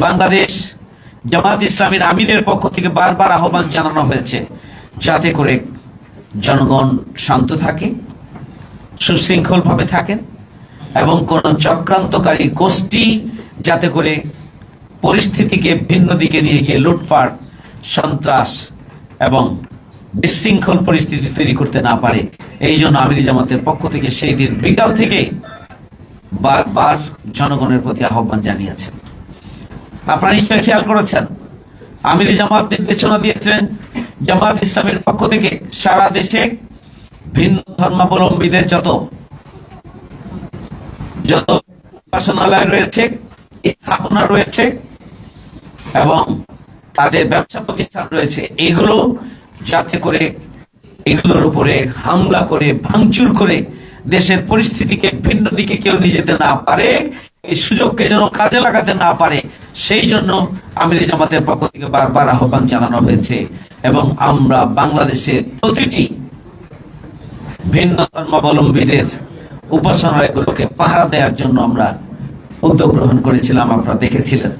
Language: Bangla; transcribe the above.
বাংলাদেশ জামাত ইসলামের আমিরের পক্ষ থেকে বারবার আহ্বান জানানো হয়েছে যাতে করে জনগণ শান্ত থাকে, সুশৃঙ্খলভাবে থাকেন এবং কোন চক্রান্তকারী গোষ্ঠী যাতে করে পরিস্থিতিকে ভিন্ন দিকে নিয়ে গিয়ে লুটপাট, সন্ত্রাস এবং বিশৃঙ্খল পরিস্থিতি তৈরি করতে না পারে। এই জন্য আমিরি জামাতের পক্ষ থেকে সেই দিন বিকাল থেকে বারবার জনগণের প্রতি আহ্বান জানিয়েছেন। আপনারা নিশ্চয়ই খেয়াল করেছেন। আমিরি জামাত নির্দেশনা দিয়েছিলেন, জামাত ইসলামের পক্ষ থেকে সারা দেশে ভিন্ন ধর্মাবলম্বীদের যত যত উপাসনালয় রয়েছে, স্থাপনা রয়েছে এবং তাদের ব্যবসা প্রতিষ্ঠান রয়েছে এগুলো যাতে করে এগুলোর উপরে হামলা করে, ভাঙচুর করে দেশের পরিস্থিতিকে ভিন্ন দিকে কেউ নিয়ে যেতে না পারে, এই সুযোগকে যেন কাজে লাগাতে না পারে। সেই জন্য আমিরি জামাতের পক্ষ থেকে বারবার আহ্বান জানানো হয়েছে এবং আমরা বাংলাদেশে প্রতিটি ভিন্ন ধর্মাবলম্বীদের উপাসনালয়গুলোকে পাহারা দেওয়ার জন্য আমরা উদ্যোগ গ্রহণ করেছিলাম, আপনারা দেখেছিলেন।